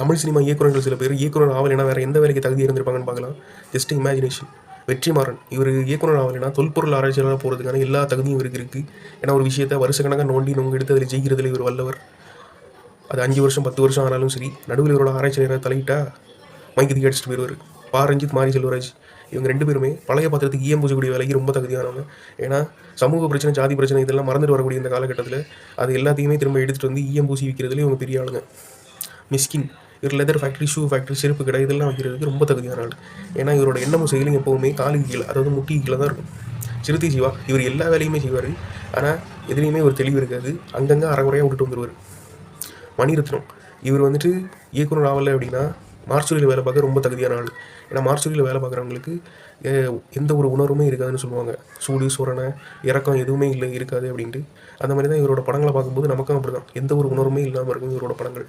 Tamil cinema இயக்குநர்கள் சில பேர் இயக்குனர் ஆகலைன்னா வேறு எந்த வேலைக்கு தகுதி இருந்திருப்பாங்கன்னு பார்க்கலாம். Just imagination Vetrimaaran. இவர் இயக்குனர் ஆகலைன்னா தொல்பொருள் ஆராய்ச்சியாளராக போகிறதுக்கான எல்லா தகுதியும் இவருக்கு இருக்குது ஏன்னா ஒரு விஷயத்தை வருஷக்கணக்காக நோண்டி நோங்க எடுத்து அதில் ஜெயிக்கிறதுல இவர் வல்லவர். அது அஞ்சு வருஷம் பத்து வருஷம் ஆனாலும் சரி நடுவில் இவரோட ஆராய்ச்சி நேரம் தலையிட்டா மைக்கு தீ அடிச்சுட்டு போயிடுவார். பா. ரஞ்சித் மாரி செல்வராஜ். இவங்க ரெண்டு பேருமே பழைய பாத்திரத்துக்கு ஈயம் பூசக்கூடிய வேலைக்கு ரொம்ப தகுதியானவங்க. ஏன்னா சமூக பிரச்சனை ஜாதி பிரச்சனை இதெல்லாம் மறந்துட்டு வரக்கூடிய இந்த காலகட்டத்தில் அது எல்லாத்தையுமே திரும்ப எடுத்துகிட்டு வந்து ஈயம் பூசி விற்கிறதுல இவங்க பெரிய ஆளுங்க. மிஸ்கின். இவர் லெதர் ஃபேக்ட்ரி ஷூ ஃபேக்ட்ரி செருப்பு கடை இதெல்லாம் வைக்கிறதுக்கு ரொம்ப தகுதியான ஆள். ஏன்னா இவரோட எண்ணமும் செயலும் எப்போவுமே காலுக்கு கீழே அதாவது முட்டி கீழே தான் இருக்கும். சிறுத்தை சிவா இவர் எல்லா வேலையுமே செய்வார். ஆனால் எதுலேயுமே ஒரு தெளிவு இருக்காது. அங்கங்கே அறகுறையாக விட்டுட்டு வந்துடுவார் மணிரத்னம் இவர் வந்துட்டு இயக்குனர் ஆகலை அப்படின்னா மார்ச்சுரியில் வேலை பார்க்க ரொம்ப தகுதியான ஆள். ஏன்னா மார்ச்சுரியில் வேலை பார்க்குறவங்களுக்கு எந்த ஒரு உணர்வுமே இருக்காதுன்னு சொல்லுவாங்க. சூடு சுரணை இறக்கம் எதுவுமே இல்லை இருக்காது அப்படின்ட்டு. அந்த மாதிரி தான் இவரோட படங்களை பார்க்கும்போது நமக்கும் அப்படி தான் எந்த ஒரு உணர்வுமே இல்லாமல் இருக்கும் இவரோட படங்கள்.